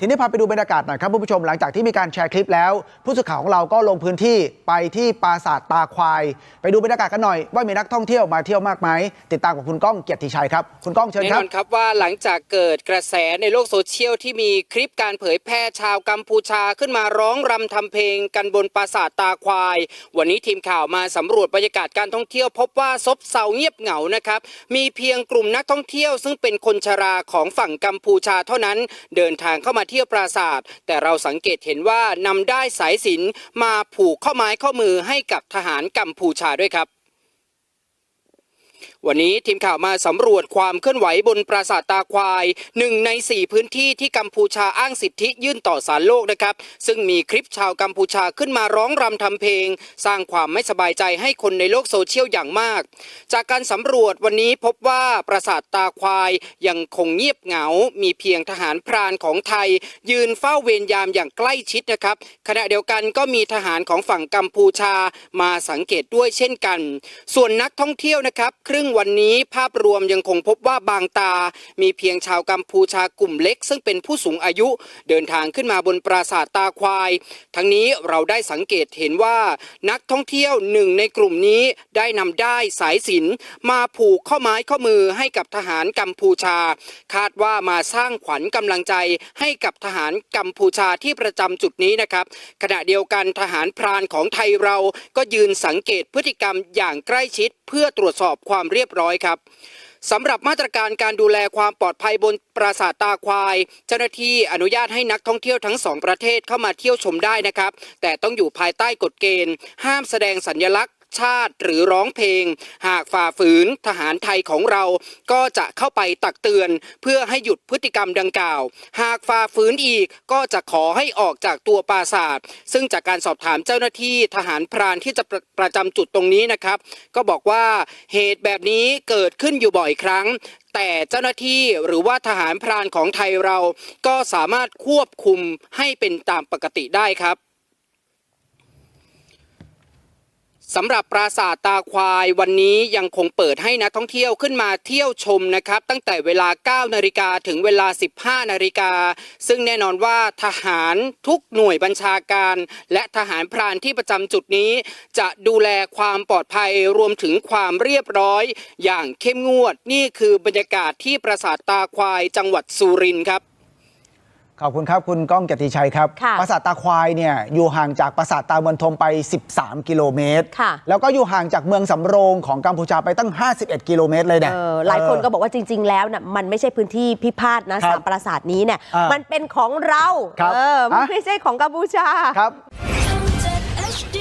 ทีนี้พาไปดูบรรยากาศหน่อยครับคุณผู้ชมหลังจากที่มีการแชร์คลิปแล้ว ผู้สื่อข่าวของเราก็ลงพื้นที่ไปที่ปราสาทตาควาย ไปดูบรรยากาศกันหน่อย ว่ามีนักท่องเที่ยวมาเที่ยวมากไหมติดตามกับคุณก้องเกียรติชัยครับคุณก้องเชิญครับแน่นอนครับว่าหลังจากเกิดกระแสในโลกโซเชียลที่มีคลิปการเผยแพร่ชาวกัมพูชาขึ้นมาร้องรำทำเพลงกันบนปราสาทตาควาย วันนี้ทีมข่าวมาสำรวจบรรยากาศการท่องเที่ยว พบว่าซบเซาเงียบเหงานะครับมีเพียงกลุ่มนักท่องเที่ยว ซึ่งเป็นคนชราของฝั่งกัมพูชาเท่านั้นเดินทางเข้ามาเที่ยวปราสาทแต่เราสังเกตเห็นว่านำได้สายสินมาผูกข้อไม้ข้อมือให้กับทหารกัมพูชาด้วยครับ วันนี้ทีมข่าวมาสำรวจความเคลื่อนไหวบนปราสาทตาควายหนึ่งในสี่พื้นที่ที่กัมพูชาอ้างสิทธิยื่นต่อศาลโลกนะครับ ซึ่งมีคลิปชาวกัมพูชาขึ้นมาร้องรำทำเพลง สร้างความไม่สบายใจให้คนในโลกโซเชียลอย่างมาก จากการสำรวจวันนี้พบว่าปราสาทตาควายยังคงเงียบเหงา มีเพียงทหารพรานของไทย ยืนเฝ้าเวรยามอย่างใกล้ชิดนะครับขณะเดียวกันก็มีทหารของฝั่งกัมพูชามาสังเกตด้วยเช่นกัน ส่วนนักท่องเที่ยวนะครับรึ่งวันนี้ภาพรวมยังคงพบว่าบางตา มีเพียงชาวกัมพูชากลุ่มเล็ก ซึ่งเป็นผู้สูงอายุเดินทางขึ้นมาบนปราสาทตาควาย ทั้งนี้เราได้สังเกตเห็นว่านักท่องเที่ยวหนึ่งในกลุ่มนี้ได้นำได้สายสินมาผูกข้อไม้ข้อมือให้กับทหารกัมพูชา คาดว่ามาสร้างขวัญกำลังใจให้กับทหารกัมพูชาที่ประจำจุดนี้นะครับ ขณะเดียวกันทหารพรานของไทยเราก็ยืนสังเกตพฤติกรรมอย่างใกล้ชิดเพื่อตรวจสอบความเรียบร้อยครับสำหรับมาตรการการดูแลความปลอดภัยบนปราสาทตาควาย เจ้าหน้าที่อนุญาตให้นักท่องเที่ยวทั้งสองประเทศเข้ามาเที่ยวชมได้นะครับ แต่ต้องอยู่ภายใต้กฎเกณฑ์ ห้ามแสดงสัญลักษณ์ ชาติหรือร้องเพลง หากฝ่าฝืนทหารไทยของเราก็จะเข้าไปตักเตือน เพื่อให้หยุดพฤติกรรมดังกล่าว หากฝ่าฝืนอีกก็จะขอให้ออกจากตัวปราสาทซึ่งจากการสอบถามเจ้าหน้าที่ทหารพรานที่จะประประจำจุดตรงนี้นะครับ ก็บอกว่าเหตุแบบนี้เกิดขึ้นอยู่บ่อยครั้งแต่เจ้าหน้าที่หรือว่าทหารพรานของไทยเราก็สามารถควบคุมให้เป็นตามปกติได้ครับ สำหรับปราสาทตาควายวันนี้ยังคงเปิดให้นักท่องเที่ยวขึ้นมาเที่ยวชมนะครับ ตั้งแต่เวลา 9 นาฬิกาถึงเวลา 15 นาฬิกา ซึ่งแน่นอนว่าทหารทุกหน่วยบัญชาการ และทหารพรานที่ประจำจุดนี้ จะดูแลความปลอดภัยรวมถึงความเรียบร้อย อย่างเข้มงวด นี่คือบรรยากาศที่ปราสาทตาควายจังหวัดสุรินทร์ครับ ขอบคุณครับ คุณก้องเกียรติชัยครับ ค่ะปราสาทตาควายเนี่ยอยู่ห่างจากปราสาทตาเมืองทมไป 13 กิโลเมตร ค่ะ แล้วก็อยู่ห่างจากเมืองสำโรงของกัมพูชาไปตั้ง 51 กิโลเมตรเลยนะ เออหลายคนก็บอกว่าจริง ๆ แล้วน่ะมันไม่ใช่พื้นที่พิพาทนะครัสาบมปราสาทนี้เนี่ยอ่ามัมันเป็นของเราครับเออมันอะ ไม่ใช่ของกัมพูชา ครับทำจาก HD